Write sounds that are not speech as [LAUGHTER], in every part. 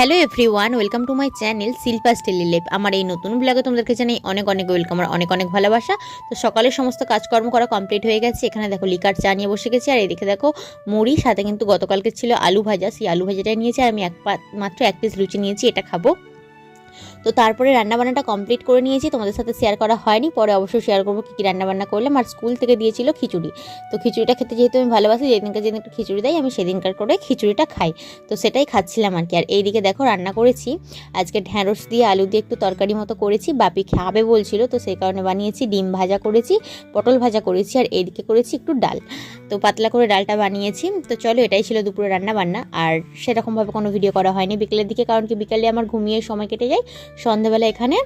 Hello everyone welcome to my channel Shilpa স্টেলি লেপ আমার এই নতুন ব্লগে তোমাদেরকে জানাই অনেক অনেক ওয়েলকাম আর অনেক অনেক ভালোবাসা। তো সকালে সমস্ত কাজকর্ম করা কমপ্লিট হয়ে গেছে। এখানে দেখো লিকার চা নিয়ে বসে গেছি আর এদিকে দেখো মুড়ি, সাথে কিন্তু গতকালকে ছিল আলু ভাজা। সেই আলু ভাজাটাই নিয়েছি আমি এক মাত্র এক পিস লুচি নিয়েছি, এটা খাব। তো তারপরে রান্নাবান্নাটা কমপ্লিট করে নিয়েছি, তোমাদের সাথে শেয়ার করা হয়নি, পরে অবশ্যই শেয়ার করব কী কী রান্নাবান্না করলাম। আর স্কুল থেকে দিয়েছিল খিচুড়ি। তো খিচুড়িটা খেতে যেহেতু আমি ভালোবাসি যেদিনকার যেদিনকার খিচুড়ি দেয়, আমি সেদিনকার করে খিচুড়িটা খাই। তো সেটাই খাচ্ছিলাম আর কি। আর এইদিকে দেখো রান্না করেছি। আজকে ঢ্যাঁড়স দিয়ে আলু দিয়ে একটু তরকারি মতো করেছি, বাপি খাবে বলছিল, তো সেই কারণে বানিয়েছি, ডিম ভাজা করেছি, পটল ভাজা করেছি, আর এইদিকে করেছি একটু ডাল। তো পাতলা করে ডালটা বানিয়েছি। তো চলো এটাই ছিল দুপুরে রান্না বান্না আর সেরকমভাবে কোনো ভিডিও করা হয়নি বিকেলের দিকে, কারণ কি বিকেলে আমার ঘুমিয়ে সময় কেটে যায়। সন্ধ্যাবেলা এখানে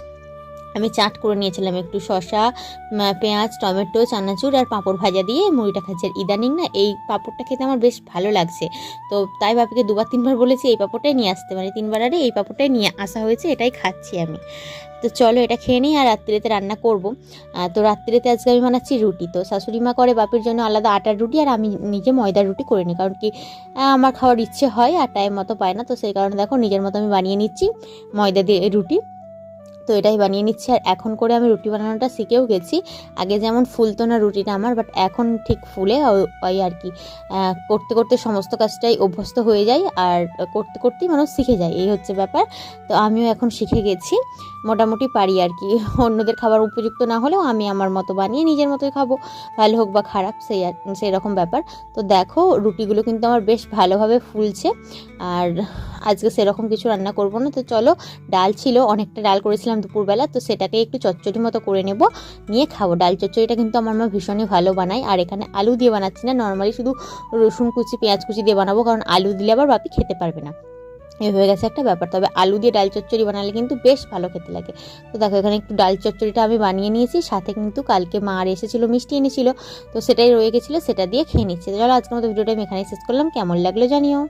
আমি চাট করে নিয়েছিলাম একটু উম, পেঁয়াজ টমেটো চানাচুর আর পাঁপড় ভাজা দিয়ে মুড়িটা খাচ্ছি। আর ইদানিং না এই পাঁপড়টা খেতে আমার বেশ ভালো লাগছে। তো তাই বাপিকে দুবার তিনবার বলেছি এই পাঁপড়টাই নিয়ে আসতে। মানে তিনবার আরে এই পাঁপড়টাই নিয়ে আসা হয়েছে এটাই খাচ্ছি আমি। তো চলো এটা খেয়ে নিই আর রাত্রিতে রান্না করব। তো রাত্রিতে আজকে আমি বানাচ্ছি রুটি। তো শাশুড়ি মা করে বাপির জন্য আলাদা আটার রুটি আর আমি নিজে ময়দার রুটি করে নিই। কারণ কি আমার খাওয়ার ইচ্ছে হয় আর টাইম মতো পায় না। তো সেই কারণে দেখো নিজের মতো আমি বানিয়ে নিচ্ছি ময়দা দিয়ে রুটি। তো এটাই বানিয়ে নিচ্ছি। আর এখন করে আমি রুটি বানানোটা শিখেও গেছি। আগে যেমন ফুলতো না রুটিটা আমার বাট এখন ঠিক ফুলে ওই আর কি। করতে করতে সমস্ত কাজটাই অভ্যস্ত হয়ে যায় আর করতে করতেই মানুষ শিখে যায়, এই হচ্ছে ব্যাপার। তো আমিও এখন শিখে গেছি। মোটামুটি পারি আর কি। [LAUGHS] অন্যদের খাবার উপযুক্ত না হলেও আমি আমার মতো বানিয়ে নিজের মতোই খাব। ভালো হোক বা খারাপ, সেই সেই রকম ব্যাপার। তো দেখো, রুটিগুলো কিন্তু আমার বেশ ভালোভাবে ফুলছে। আর আজকে সেরকম কিছু রান্না করব না। তো চলো, ডাল ছিল, অনেকটা ডাল করেছিলাম। দুপুরবেলা, তো সেটাকে একটু চচ্চড়ি মতো করে নেব। নিয়ে খাব ডাল চচ্চড়িটা কিন্তু আমার মা ভীষণই ভালো বানায়। আর এখানে আলু দিয়ে বানাচ্ছি না, নর্মালি শুধু রসুন কুচি, পেঁয়াজ কুচি দিয়ে বানাবো, কারণ আলু দিলে আবার বাপি খেতে পারবে না। এ হয়ে গেছে একটা ব্যাপার। তবে আলু দিয়ে ডাল চচ্চড়ি বানালে কিন্তু বেশ ভালো খেতে লাগে। তো দেখো, এখানে একটু ডাল চচ্চড়িটা আমি বানিয়ে নিয়েছি, সাথে কিন্তু কালকে মা আর এসেছিল, মিষ্টি এনেছিল। তো সেটাই রয়ে গেছিল, সেটা দিয়ে খেয়ে নিচ্ছি। চলো আজকের মতো ভিডিওটা আমি এখানেই শেষ করলাম। কেমন লাগল জানিও।